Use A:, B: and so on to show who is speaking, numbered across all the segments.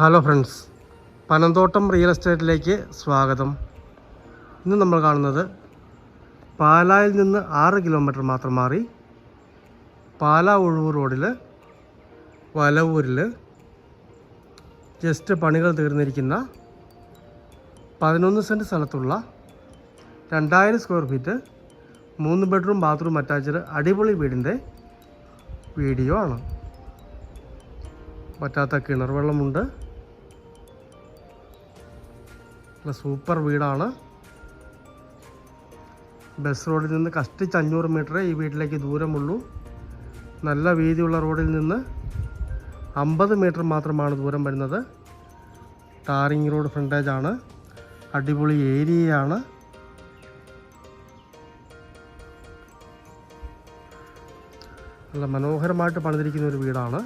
A: Hello friends Panamthottam real എസ്റ്റേറ്റിലേക്ക് സ്വാഗതം. ഇന്ന് നമ്മൾ കാണുന്നത് പാലായിൽ നിന്ന് ആറ് കിലോമീറ്റർ മാത്രം മാറി പാല ഒഴുവൂർ റോഡിൽ വലവൂരിൽ ജസ്റ്റ് പണികൾ തീർന്നിരിക്കുന്ന പതിനൊന്ന് സെന്റ് സ്ഥലത്തുള്ള രണ്ടായിരം സ്ക്വയർ ഫീറ്റ് മൂന്ന് ബെഡ്റൂം ബാത്റൂം അറ്റാച്ച്ഡ് അടിപൊളി വീടിന്റെ വീഡിയോ ആണ്. പറ്റാത്ത കിണർ വെള്ളമുണ്ട്. സൂപ്പർ വീടാണ്. ബസ് റോഡിൽ നിന്ന് കഷ്ടിച്ച് അഞ്ഞൂറ് മീറ്റർ ഈ വീട്ടിലേക്ക് ദൂരമുള്ളൂ. നല്ല വീതിയുള്ള റോഡിൽ നിന്ന് അമ്പത് മീറ്റർ മാത്രമാണ് ദൂരം വരുന്നത്. ടാറിങ് റോഡ് ഫ്രണ്ടേജ് ആണ്. അടിപൊളി ഏരിയയാണ്. നല്ല മനോഹരമായിട്ട് പണിതിരിക്കുന്ന ഒരു വീടാണ്.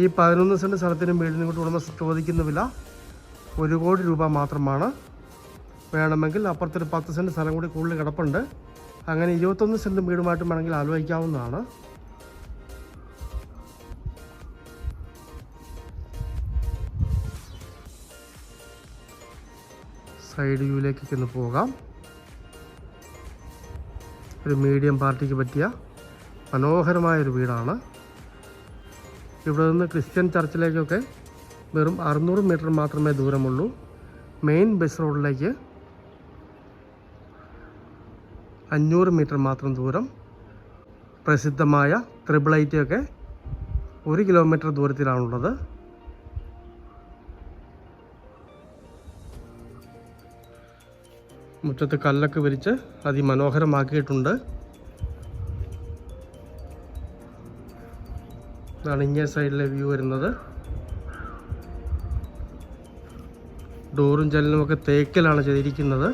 A: ഈ പതിനൊന്ന് സെന്റ് സ്ഥലത്തിന് മേളിൽ കൂടി ഉടമ ചോദിക്കുന്ന വില ഒരു കോടി രൂപ മാത്രമാണ്. വേണമെങ്കിൽ അപ്പുറത്തൊരു പത്ത് സെന്റ് സ്ഥലം കൂടി കൂടുതൽ കിടപ്പുണ്ട്. അങ്ങനെ ഇരുപത്തൊന്ന് സെന്റ് വീടുമായിട്ടും വേണമെങ്കിൽ ആലോചിക്കാവുന്നതാണ്. സൈഡ് വ്യൂയിലേക്കൊക്കെ ഒന്ന് പോകാം. ഒരു മീഡിയം പാർട്ടിക്ക് പറ്റിയ മനോഹരമായൊരു വീടാണ്. ഇവിടെ നിന്ന് ക്രിസ്ത്യൻ ചർച്ചിലേക്കൊക്കെ വെറും അറുന്നൂറ് മീറ്റർ മാത്രമേ ദൂരമുള്ളൂ. മെയിൻ ബസ് റോഡിലേക്ക് അഞ്ഞൂറ് മീറ്റർ മാത്രം ദൂരം. പ്രസിദ്ധമായ ത്രിബിൾ ഐറ്റി ഒക്കെ ഒരു കിലോമീറ്റർ ദൂരത്തിലാണുള്ളത്. മുറ്റത്ത് കല്ലൊക്കെ വിരിച്ച് അതിമനോഹരമാക്കിയിട്ടുണ്ട്. ഇതാണ് ഇങ്ങേ സൈഡിലെ വ്യൂ വരുന്നത്. ഡോറും ജനലും ഒക്കെ തേക്കിലാണ് ചെയ്തിരിക്കുന്നത്.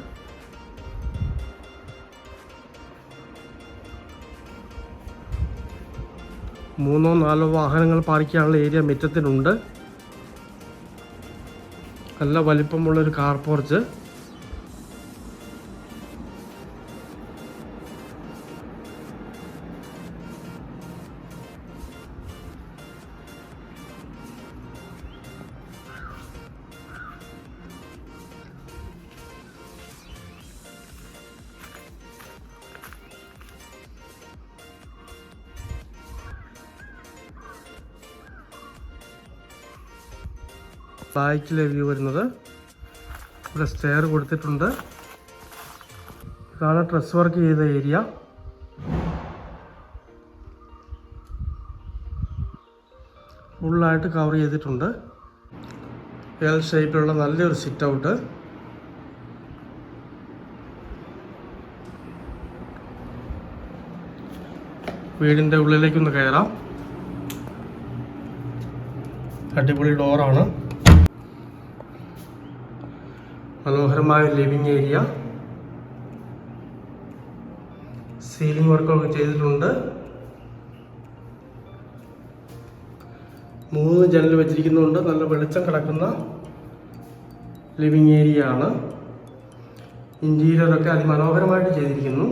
A: മൂന്നോ നാലോ വാഹനങ്ങൾ പാർക്ക് ചെയ്യാനുള്ള ഏരിയ മുറ്റത്തിനുണ്ട്. നല്ല വലിപ്പമുള്ളൊരു കാർ പോർച്ച് ബാക്കിലെ വ്യൂ വരുന്നത്. ഇവിടെ സ്റ്റെയർ കൊടുത്തിട്ടുണ്ട്. ഇതാണ് ഡ്രസ് വർക്ക് ചെയ്ത ഏരിയ ഫുള്ളായിട്ട് കവർ ചെയ്തിട്ടുണ്ട്. എൽ ഷേപ്പിലുള്ള നല്ലൊരു സിറ്റ് ഔട്ട് വീടിന്റെ ഉള്ളിലേക്കൊന്ന് കയറാം. അടിപൊളി ഡോറാണ് മനോഹരമായ ലിവിങ് ഏരിയ. സീലിംഗ് വർക്കൊക്കെ ചെയ്തിട്ടുണ്ട്. മൂന്ന് ജനൽ വെച്ചിരിക്കുന്നുണ്ട്. നല്ല വെളിച്ചം കിടക്കുന്ന ലിവിങ് ഏരിയ ആണ്. ഇന്റീരിയറൊക്കെ അതിമനോഹരമായിട്ട് ചെയ്തിരിക്കുന്നു.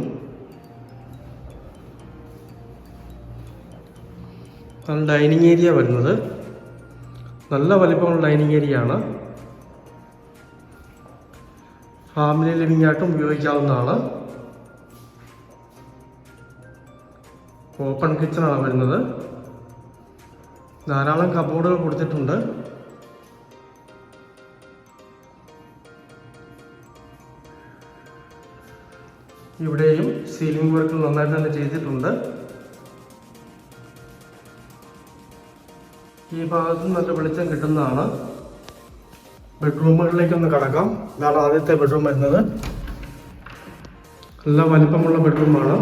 A: ഡൈനിങ് ഏരിയ വരുന്നത്. നല്ല വലിപ്പമുള്ള ഡൈനിങ് ഏരിയ ആണ്. ഫാമിലി ലിവിംഗ് ആയിട്ടും ഉപയോഗിക്കാവുന്നതാണ്. ഓപ്പൺ കിച്ചണാണ് വരുന്നത്. ധാരാളം കബോർഡുകൾ കൊടുത്തിട്ടുണ്ട്. ഇവിടെയും സീലിംഗ് വർക്ക് നന്നായിട്ട് തന്നെ ചെയ്തിട്ടുണ്ട്. ഈ ഭാഗത്ത് നല്ല വെളിച്ചം കിട്ടുന്നതാണ്. ബെഡ്റൂമുകളിലേക്ക് ഒന്ന് കടക്കാം. ഇതാണ് ആദ്യത്തെ ബെഡ്റൂം വരുന്നത്. നല്ല വലിപ്പമുള്ള ബെഡ്റൂമാണ്.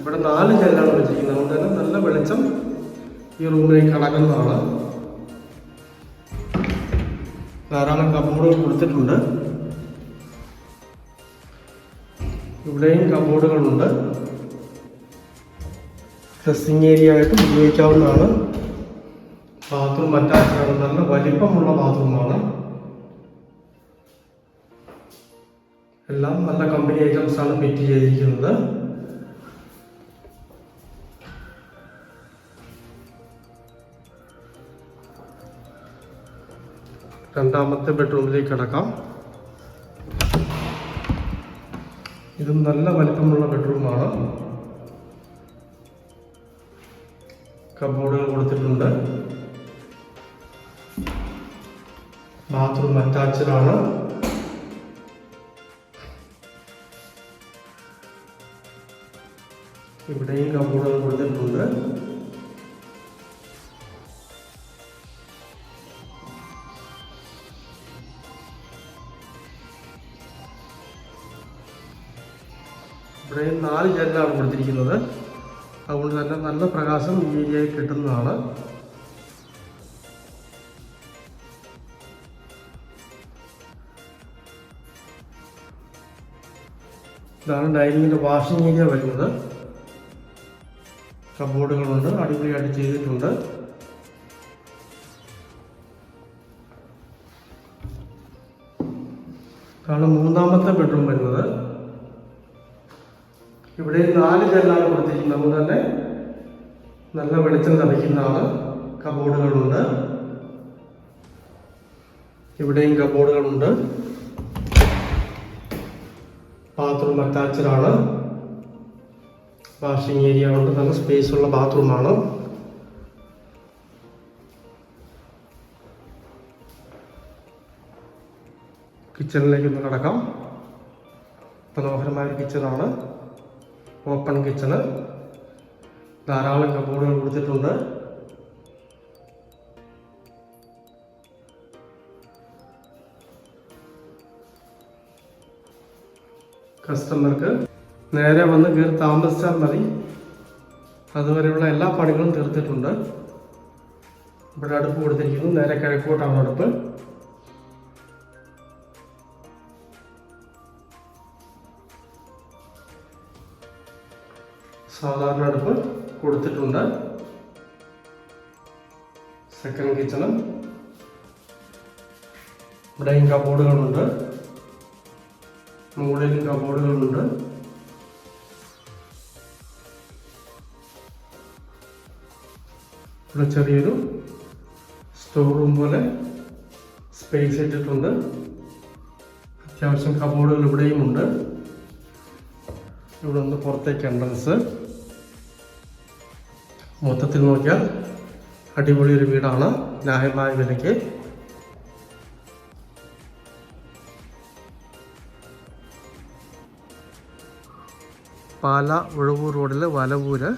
A: ഇവിടെ നാല് ജനലാണ് വെച്ചിരിക്കുന്നത്. അതുകൊണ്ട് തന്നെ നല്ല വെളിച്ചം ഈ റൂമിലേക്ക് കടക്കുന്നതാണ്. ധാരാളം കബോർഡുകൾ കൊടുത്തിട്ടുണ്ട്. ഇവിടെയും കബോർഡുകളുണ്ട് ഡ്രസ്സിങ് ഏരിയ ആയിട്ടും ഉപയോഗിക്കാവുന്നതാണ്. ബാത്റൂം അറ്റാച്ചാണ് നല്ല വലിപ്പമുള്ള ബാത്റൂമാണ്. എല്ലാം നല്ല കമ്പനി ഐറ്റംസ് ഫിറ്റ് ചെയ്തിരിക്കുന്നത്. രണ്ടാമത്തെ ബെഡ്റൂമിലേക്ക് കിടക്കാം. ഇതും നല്ല വലിപ്പമുള്ള ബെഡ്റൂമാണ്. കബോർഡുകൾ കൊടുത്തിട്ടുണ്ട്. ബാത്റൂം അറ്റാച്ച്ഡ് ആണ്. ഇവിടെയും കബോർഡുകൾ കൊടുത്തിട്ടുണ്ട്. ഇവിടെയും നാല് ജനലാണ് കൊടുത്തിരിക്കുന്നത്. അതുകൊണ്ട് തന്നെ നല്ല പ്രകാശം ഈ ഏരിയയിൽ കിട്ടുന്നതാണ്. ഇതാണ് ഡൈനിങ്ങിന്റെ വാഷിംഗ് ഏരിയ വരുന്നത്. കബോർഡുകളുണ്ട് അടിപൊളിയായിട്ട് ചെയ്തിട്ടുണ്ട്. ഇതാണ് മൂന്നാമത്തെ ബെഡ്റൂം വരുന്നത്. ഇവിടെ നാല് ജനലാണ് കൊടുത്തിരിക്കുന്നത്. അതുകൊണ്ട് തന്നെ നല്ല വെളിച്ചം ലഭിക്കുന്നതാണ് കബോർഡുകളുണ്ട്. ഇവിടെയും കബോർഡുകളുണ്ട്. ബാത്റൂം അറ്റാച്ച്ഡ് ആണ്. വാഷിംഗ് ഏരിയ ഉണ്ട് നല്ല സ്പേസ് ഉള്ള ബാത്റൂമാണ് കിച്ചണിലേക്ക് ഒന്ന് കിടക്കാം. മനോഹരമായ ഒരു കിച്ചണാണ് ഓപ്പൺ കിച്ചണ്. ധാരാളം കബോർഡുകൾ കൊടുത്തിട്ടുണ്ട്. കസ്റ്റമർക്ക് നേരെ വന്ന് കയറി താമസിച്ചാൽ മതി. അതുവരെയുള്ള എല്ലാ പണികളും തീർത്തിട്ടുണ്ട്. ഇവിടെ അടുപ്പ് കൊടുത്തിരിക്കുന്നു. നേരെ കിഴക്കോട്ടാണ് അടുപ്പ്. സാധാരണ അടുപ്പ് കൊടുത്തിട്ടുണ്ട്. സെക്കൻഡ് കിച്ചണും ഇവിടെയും കബോർഡുകളുണ്ട് മുകളിലും കബോർഡുകളുണ്ട് ഇവിടെ ചെറിയൊരു സ്റ്റോർ റൂം പോലെ സ്പേസ് ഇട്ടിട്ടുണ്ട്. അത്യാവശ്യം കബോർഡുകൾ ഇവിടെയും ഉണ്ട്. ഇവിടെ ഒന്ന് പുറത്തേക്ക് എൻട്രൻസ് മൊത്തത്തിൽ നോക്കിയാൽ അടിപൊളി ഒരു വീടാണ്. ന്യായമായ വിലയ്ക്ക്. പാല ഉഴവൂർ റോഡിൽ വലവൂര്.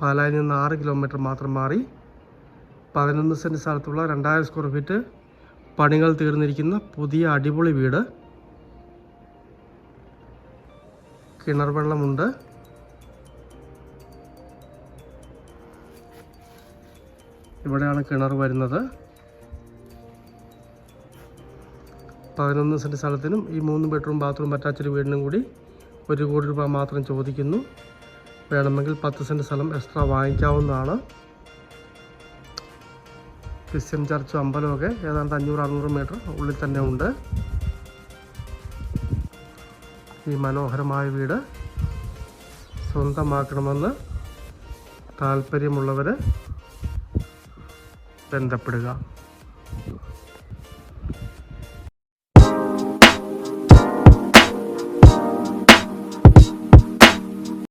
A: പാലായിൽ നിന്ന് ആറ് കിലോമീറ്റർ മാത്രം മാറി പതിനൊന്ന് സെന്റ് സ്ഥലത്തുള്ള രണ്ടായിരം സ്ക്വയർ ഫീറ്റ് പണികൾ തീർന്നിരിക്കുന്ന പുതിയ അടിപൊളി വീട്. കിണർ വെള്ളമുണ്ട്. ഇവിടെയാണ് കിണർ വരുന്നത്. പതിനൊന്ന് സെന്റ് സ്ഥലത്തിനും ഈ മൂന്ന് ബെഡ്റൂം ബാത്റൂം അറ്റാച്ച്ഡ് വീടിനും കൂടി ഒരു കോടി രൂപ മാത്രം ചോദിക്കുന്നു. വേണമെങ്കിൽ പത്ത് സെന്റ് സ്ഥലം എക്സ്ട്രാ വാങ്ങിക്കാവുന്നതാണ്. ക്രിസ്ത്യൻ ചർച്ചും അമ്പലമൊക്കെ ഏതാണ്ട് അഞ്ഞൂറ് അറുന്നൂറ് മീറ്റർ ഉള്ളിൽ തന്നെ ഉണ്ട്. ഈ മനോഹരമായ വീട് സ്വന്തമാക്കണമെന്ന് താല്പര്യമുള്ളവർ ബന്ധപ്പെടുക.